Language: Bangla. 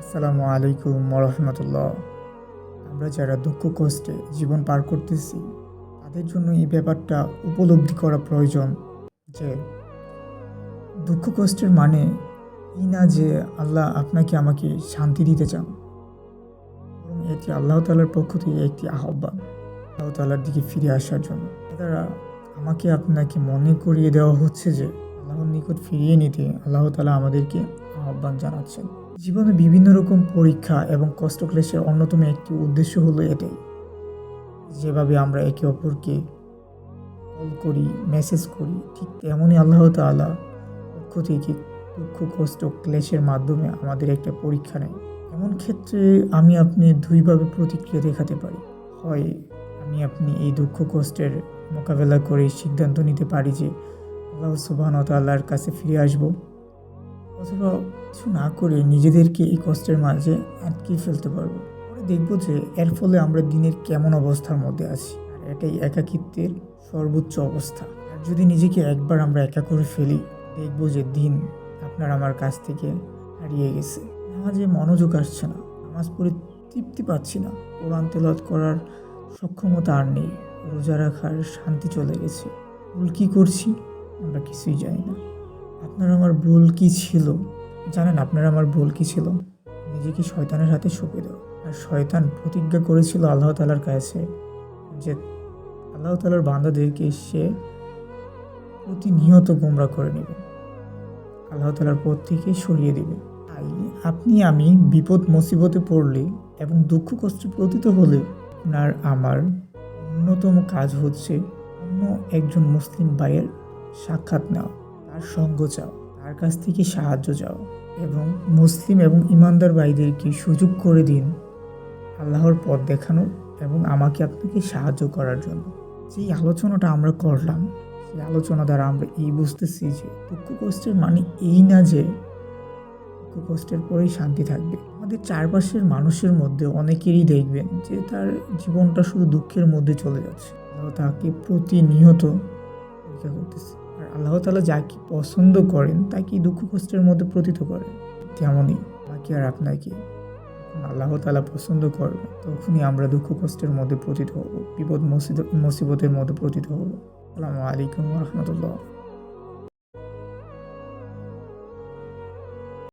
আসসালামু আলাইকুম রহমতুল্লাহ আমরা যারা দুঃখ, কষ্টে জীবন পার করতেছি, তাদের জন্য এই ব্যাপারটা উপলব্ধি করা প্রয়োজন যে, দুঃখ, কষ্টের মানে এই না যে আল্লাহ আপনাকে আমাকে শান্তি দিতে চান। বরং এটি আল্লাহ তালার পক্ষ থেকে একটি আহ্বান, আল্লাহ তালার দিকে ফিরে আসার জন্য। দ্বারা আমাকে আপনাকে মনে করিয়ে দেওয়া হচ্ছে যে, আল্লাহর নিকট ফিরিয়ে নিতে আল্লাহ তালা আমাদেরকে আহ্বান জানাচ্ছেন। জীবনে বিভিন্ন রকম পরীক্ষা এবং কষ্ট ক্লেশের অন্যতম একটি উদ্দেশ্য হলো এটাই। যেভাবে আমরা একে অপরকে কল করি, মেসেজ করি, ঠিক তেমনই আল্লাহ তাআলা পক্ষ থেকে দুঃখ, কষ্ট, ক্লেশের মাধ্যমে আমাদের একটা পরীক্ষা নেয়। এমন ক্ষেত্রে আমি আপনি দুইভাবে প্রতিক্রিয়া দেখাতে পারি। হয় আমি আপনি এই দুঃখ, কষ্টের মোকাবেলা করে সিদ্ধান্ত নিতে পারি যে আল্লাহ সুবাহন তাল্লাহর কাছে ফিরে আসব। অথবা কিছু না করে নিজেদেরকে এই কষ্টের মাঝে আটকে ফেলতে পারব। পরে দেখব যে এর ফলে আমরা দিনের কেমন অবস্থার মধ্যে আছি। আর এটাই একাকিত্বের সর্বোচ্চ অবস্থা। আর যদি নিজেকে একবার আমরা একা করে ফেলি, দেখব যে দিন আপনার আমার কাছ থেকে হারিয়ে গেছে। নামাজে মনোযোগ আসছে না, নামাজ পড়ে তৃপ্তি পাচ্ছি না। কোরআন তেলাওয়াত করার সক্ষমতা আর নেই। রোজা রাখার শান্তি চলে গেছে। ভুল কী করছি, আমরা কিছুই জানি না। আপনার আমার ভুল কি ছিল? জানেন, আপনার আমার ভুল কি ছিল? নিজেকে শয়তানের হাতে সঁপে দেওয়া। আর শয়তান প্রতিজ্ঞা করেছিল আল্লাহ তালার কাছে যে আল্লাহ তালার বান্দাদেরকে সে প্রতিনিয়ত গোমরা করে নেবে। আল্লাহ তালার পথ থেকে সরিয়ে দেবে। তাই আপনি, আমি বিপদ মুসিবতে পড়লে এবং দুঃখ কষ্ট প্রতীত হলে আপনার আমার অন্যতম কাজ হচ্ছে অন্য একজন মুসলিম ভাইয়ের সাক্ষাৎ নেওয়া। তার সঙ্গ চাও, তার কাছ থেকে সাহায্য চাও এবং মুসলিম এবং ইমানদার ভাইদেরকে সুযোগ করে দিন আল্লাহর পথ দেখানোর এবং আমাকে আপনাকে সাহায্য করার জন্য। যেই আলোচনাটা আমরা করলাম, সেই আলোচনা দ্বারা আমরা এই বুঝতেছি যে দুঃখ কষ্টের মানে এই না যে দুঃখ কষ্টের পরেই শান্তি থাকবে। আমাদের চারপাশের মানুষের মধ্যে অনেকেরই দেখবেন যে তার জীবনটা শুধু দুঃখের মধ্যে চলে যাচ্ছে। তাকে প্রতিনিয়ত পরীক্ষা করতেছে। আর আল্লাহ তালা যাকে পছন্দ করেন তাকে দুঃখ কষ্টের মধ্যে প্রতীত করেন? তেমনই আমাকে আর আপনাকে আল্লাহ তালা পছন্দ করবে তখনই আমরা দুঃখ কষ্টের মধ্যে প্রতীত হব, বিপদ মুসিবতের মধ্যে প্রতীত হব। আসসালামু আলাইকুম রহমতুল্লাহ।